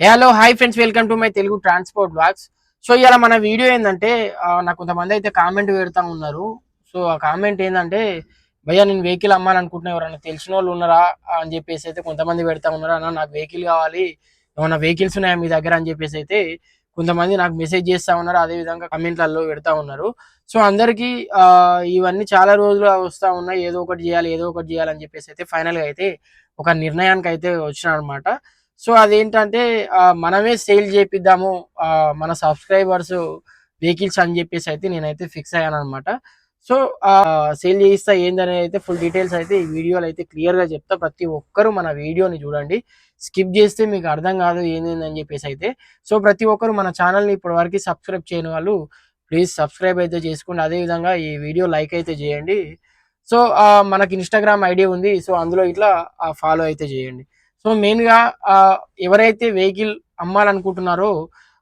Hello hi friends welcome to my Telugu transport blogs so ఇలా మన video ఏంటంటే నాకు కొంతమంది అయితే కామెంట్ పెడతా ఉన్నారు. సో ఆ కామెంట్ ఏంటంటే భయ్యా నేను వెహికల్ అమ్మాలనుకుంటున్నా ఎవరైనా తెలిసిన వాళ్ళు ఉన్నారా? అని చెప్పేసి అయితే కొంతమంది పెడతా ఉన్నారు. అన్న నాకు వెహికల్ కావాలి. ఏమైనా వెహికల్స్ ఉన్నాయా మీ దగ్గర? అని చెప్పేసి అయితే కొంతమంది నాకు మెసేజ్ చేస్తా ఉన్నారు. అదే విధంగా కమెంట్లలో పెడతా ఉన్నారు. సో అందరికీ ఇవన్నీ చాలా రోజులు వస్తా ఉన్నాయి. ఏదో ఒకటి చేయాలి ఏదో ఒకటి చేయాలని చెప్పేసి అయితే ఫైనల్గా అయితే ఒక నిర్ణయానికి అయితే వచ్చిన అనమాట సో అదేంటంటే మనమే సేల్ చేపిద్దాము మన సబ్స్క్రైబర్స్ వెహికల్స్ అని చెప్పేసి అయితే నేనైతే ఫిక్స్ అయ్యాను అనమాట సో సేల్ చేయిస్తా ఏందనేది అయితే ఫుల్ డీటెయిల్స్ అయితే ఈ వీడియోలో అయితే క్లియర్గా చెప్తా. ప్రతి ఒక్కరు మన వీడియోని చూడండి. స్కిప్ చేస్తే మీకు అర్థం కాదు ఏందని చెప్పేసి అయితే. సో ప్రతి ఒక్కరు మన ఛానల్ని ఇప్పటి వరకు సబ్స్క్రైబ్ చేయని వాళ్ళు ప్లీజ్ సబ్స్క్రైబ్ అయితే చేసుకోండి. అదే విధంగా ఈ వీడియో లైక్ అయితే చేయండి. సో మనకి ఇన్స్టాగ్రామ్ ఐడి ఉంది. సో అందులో ఇట్లా ఫాలో అయితే చేయండి. సో మెయిన్గా ఎవరైతే వెహికల్ అమ్మాలనుకుంటున్నారో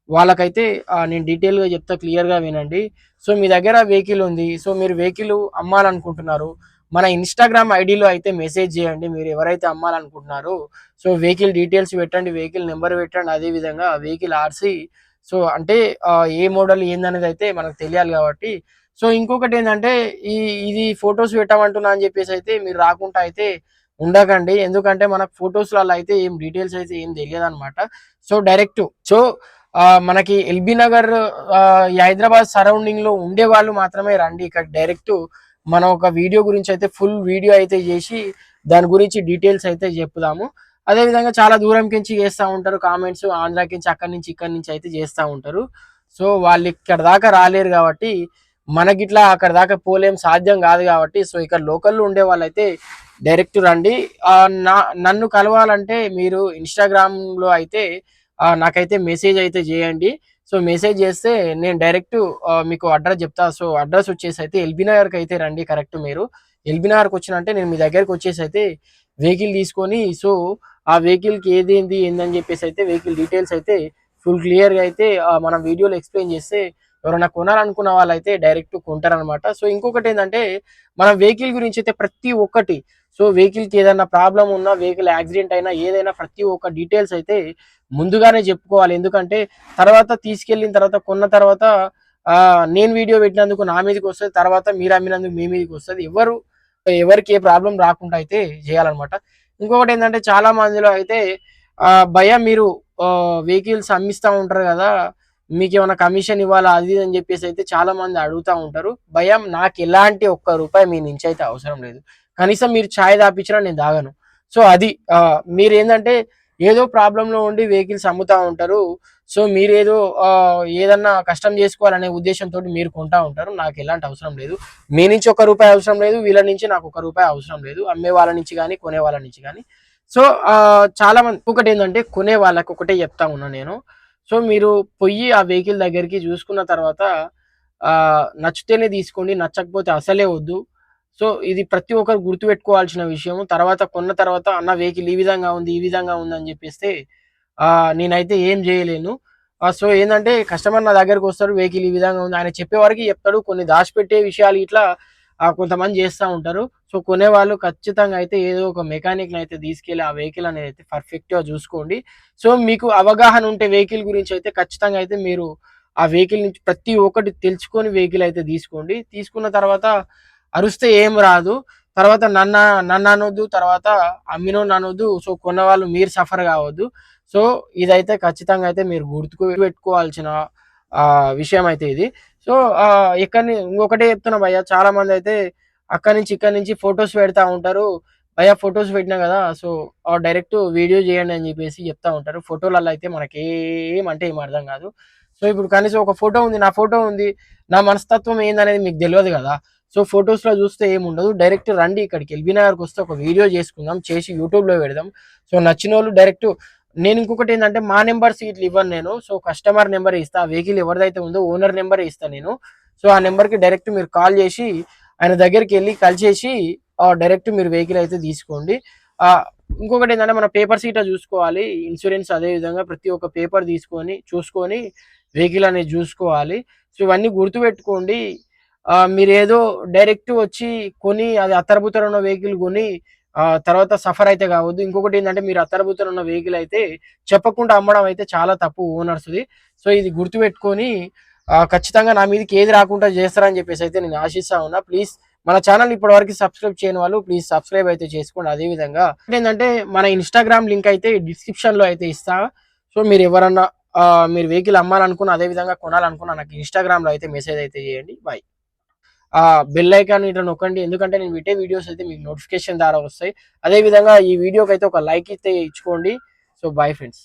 వాళ్ళకైతే నేను డీటెయిల్గా చెప్తా క్లియర్గా వినండి. సో మీ దగ్గర వెహికల్ ఉంది. సో మీరు వెహికల్ అమ్మాలనుకుంటున్నారు. మన ఇన్స్టాగ్రామ్ ఐడిలో అయితే మెసేజ్ చేయండి. మీరు ఎవరైతే అమ్మాలనుకుంటున్నారో సో వెహికల్ డీటెయిల్స్ పెట్టండి వెహికల్ నెంబర్ పెట్టండి. అదే విధంగా వెహికల్ ఆర్సీ సో అంటే ఏ మోడల్ ఏందనేది అయితే మనకు తెలియాలి కాబట్టి. సో ఇంకొకటి ఏంటంటే ఈ ఇది ఫొటోస్ పెట్టమంటున్నా అని చెప్పేసి అయితే మీరు రాకుండా అయితే ఉండకండి. ఎందుకంటే మనకు ఫొటోస్లలో అయితే ఏం డీటెయిల్స్ అయితే ఏం తెలియదు అనమాట సో డైరెక్ట్ సో మనకి ఎల్బీ నగర్ హైదరాబాద్ సరౌండింగ్లో ఉండే వాళ్ళు మాత్రమే రండి. ఇక్కడ డైరెక్ట్ మనం ఒక వీడియో గురించి అయితే ఫుల్ వీడియో అయితే చేసి దాని గురించి డీటెయిల్స్ అయితే చెప్పుదాము అదే విధంగా చాలా దూరం నుంచి చేస్తూ ఉంటారు. కామెంట్స్ ఆంధ్రాకించి అక్కడి నుంచి ఇక్కడి నుంచి అయితే చేస్తూ ఉంటారు. సో వాళ్ళు ఇక్కడ దాకా రాలేరు కాబట్టి మనకిట్లా అక్కడ దాకా పోలేం సాధ్యం కాదు కాబట్టి సో ఇక్కడ లోకల్లో ఉండే వాళ్ళైతే డైరెక్ట్ రండి. నా నన్ను కలవాలంటే మీరు ఇన్స్టాగ్రామ్లో అయితే నాకైతే మెసేజ్ అయితే చేయండి. సో మెసేజ్ చేస్తే నేను డైరెక్ట్ మీకు అడ్రస్ చెప్తా. సో అడ్రస్ వచ్చేసి అయితే ఎల్బీ నగర్కి అయితే రండి కరెక్ట్ మీరు. ఎల్బీ నగర్కి వచ్చినంటే నేను మీ దగ్గరికి వచ్చేసి అయితే వెహికల్ తీసుకొని సో ఆ వెహికల్కి ఏది ఏంది ఏందని చెప్పేసి అయితే వెహికల్ డీటెయిల్స్ అయితే ఫుల్ క్లియర్గా అయితే మనం వీడియోలో ఎక్స్ప్లెయిన్ చేస్తే ఎవరైనా కొనాలనుకున్న వాళ్ళైతే డైరెక్ట్ కొంటారనమాట. సో ఇంకొకటి ఏంటంటే మన వెహికల్ గురించి అయితే ప్రతి ఒక్కటి సో వెహికల్కి ఏదైనా ప్రాబ్లం ఉన్నా వెహికల్ యాక్సిడెంట్ అయినా ఏదైనా ప్రతి ఒక్క డీటెయిల్స్ అయితే ముందుగానే చెప్పుకోవాలి. ఎందుకంటే తర్వాత తీసుకెళ్ళిన తర్వాత కొన్న తర్వాత నేను వీడియో పెట్టినందుకు నా మీదకి వస్తుంది తర్వాత మీరు అమ్మినందుకు మీ మీదకి వస్తుంది. ఎవరు ఎవరికి ఏ ప్రాబ్లం రాకుండా అయితే చేయాలన్నమాట. ఇంకొకటి ఏంటంటే చాలా మందిలో అయితే భయం భయ మీరు వెహికల్స్ అమ్మిస్తూ ఉంటారు కదా మీకు ఏమైనా కమిషన్ ఇవ్వాలా అది ఇది అని చెప్పేసి అయితే చాలా మంది అడుగుతా ఉంటారు. భయం నాకు ఎలాంటి ఒక్క రూపాయి మీ నుంచి అయితే అవసరం లేదు. కనీసం మీరు ఛాయ్ తాపించినా నేను తాగను. సో అది మీరు ఏంటంటే ఏదో ప్రాబ్లంలో ఉండి వెహికల్స్ అమ్ముతా ఉంటారు. సో మీరు ఏదో ఏదన్నా కష్టం చేసుకోవాలనే ఉద్దేశంతో మీరు కొంటా ఉంటారు. నాకు ఎలాంటి అవసరం లేదు. మీ నుంచి ఒక రూపాయి అవసరం లేదు. వీళ్ళ నుంచి నాకు ఒక రూపాయి అవసరం లేదు. అమ్మే వాళ్ళ నుంచి కానీ కొనే వాళ్ళ నుంచి కానీ సో చాలా మంది ఒకటి ఏంటంటే కొనే వాళ్ళకి ఒకటే చెప్తా ఉన్నా నేను. సో మీరు పొయ్యి ఆ వెహికల్ దగ్గరికి చూసుకున్న తర్వాత నచ్చితేనే తీసుకోండి. నచ్చకపోతే అసలే వద్దు. సో ఇది ప్రతి ఒక్కరు గుర్తుపెట్టుకోవాల్సిన విషయం తర్వాత కొన్న తర్వాత అన్న వెహికల్ ఈ విధంగా ఉంది ఈ విధంగా ఉంది అని చెప్పేస్తే నేనైతే ఏం చేయలేను. సో ఏంటంటే కస్టమర్ నా దగ్గరకు వస్తారు వెహికల్ ఈ విధంగా ఉంది ఆయన చెప్పే వరకు చెప్తాడు. కొన్ని దాచిపెట్టే విషయాలు ఇట్లా కొంతమంది చేస్తూ ఉంటారు. సో కొనేవాళ్ళు ఖచ్చితంగా అయితే ఏదో ఒక మెకానిక్ అయితే తీసుకెళ్ళి ఆ వెహికల్ అనేది అయితే పర్ఫెక్ట్గా చూసుకోండి. సో మీకు అవగాహన ఉంటే వెహికల్ గురించి అయితే ఖచ్చితంగా అయితే మీరు ఆ వెహికల్ నుంచి ప్రతి ఒక్కటి తెలుసుకొని వెహికల్ అయితే తీసుకోండి. తీసుకున్న తర్వాత అరుస్తే ఏం రాదు. తర్వాత నన్న నన్ను అనొద్దు తర్వాత అమ్మినో అనొద్దు సో కొన్న వాళ్ళు మీరు సఫర్ కావద్దు. సో ఇదైతే ఖచ్చితంగా అయితే మీరు గుర్తుకు పెట్టుకోవాల్సిన విషయం అయితే ఇది. సో ఆ, ఇక్కడ ఇంకొకటే చెప్తున్నా భయ్య. చాలా మంది అయితే అక్కడి నుంచి ఇక్కడి నుంచి ఫొటోస్ పెడతా ఉంటారు. భయ్య ఫొటోస్ పెట్టినా కదా? సో డైరెక్ట్ వీడియో చేయండి అని చెప్పేసి చెప్తా ఉంటారు. ఫోటోలలో అయితే మనకి ఏమంటే ఏం అర్థం కాదు. సో ఇప్పుడు కనీసం ఒక ఫోటో ఉంది. నా ఫోటో ఉంది. నా మనస్తత్వం ఏందనేది మీకు తెలియదు కదా? సో ఫొటోస్లో చూస్తే ఏముండదు. డైరెక్ట్ రండి ఇక్కడికి. ఎల్బీనగర్కి వస్తే ఒక వీడియో చేసుకుందాం. చేసి యూట్యూబ్లో పెడదాం. సో నచ్చిన వాళ్ళు డైరెక్ట్ నేను ఇంకొకటి ఏంటంటే మా నెంబర్స్ ఇట్లా ఇవ్వను నేను. సో కస్టమర్ నెంబర్ ఇస్తా. ఆ వెహికల్ ఎవరిదైతే ఉందో ఓనర్ నెంబర్ ఇస్తా నేను. సో ఆ నెంబర్కి డైరెక్ట్ మీరు కాల్ చేసి ఆయన దగ్గరికి వెళ్ళి కలిసేసి డైరెక్ట్ మీరు వెహికల్ అయితే తీసుకోండి. ఇంకొకటి ఏంటంటే మన పేపర్ సీట చూసుకోవాలి. ఇన్సూరెన్స్ అదే విధంగా ప్రతి ఒక్క పేపర్ తీసుకొని చూసుకొని వెహికల్ అనేది చూసుకోవాలి. సో ఇవన్నీ గుర్తుపెట్టుకోండి. మీరు ఏదో డైరెక్ట్ వచ్చి కొని అది అత్తరబుత్తర ఉన్న వెహికల్ కొని తర్వాత సఫర్ అయితే కావద్దు. ఇంకొకటి ఏంటంటే మీరు అత్తరబుత్తర ఉన్న వెహికల్ అయితే చెప్పకుండా అమ్మడం అయితే చాలా తప్పు ఓనర్స్ది సో ఇది గుర్తుపెట్టుకొని ఖచ్చితంగా నా మీదకి ఏది రాకుండా చేస్తారని చెప్పేసి అయితే నేను ఆశిస్తా ఉన్నా. ప్లీజ్ మన ఛానల్ ఇప్పటి వరకు సబ్స్క్రైబ్ చేయని వాళ్ళు ప్లీజ్ సబ్స్క్రైబ్ అయితే చేసుకోండి. అదే విధంగా ఏంటంటే మన ఇన్స్టాగ్రామ్ లింక్ అయితే డిస్క్రిప్షన్లో అయితే ఇస్తా. సో మీరు ఎవరన్నా మీరు వెహికల్ అమ్మాలనుకున్న అదే విధంగా కొనాలనుకున్న నాకు ఇన్స్టాగ్రామ్లో అయితే మెసేజ్ అయితే చేయండి. బాయ్. బెల్ ఐకాన్ ఇట్లా నొక్కండి. ఎందుకంటే నేను పెట్టే వీడియోస్ అయితే మీకు నోటిఫికేషన్ ద్వారా వస్తాయి. అదే విధంగా ఈ వీడియోకి అయితే ఒక లైక్ అయితే ఇచ్చుకోండి. So bye friends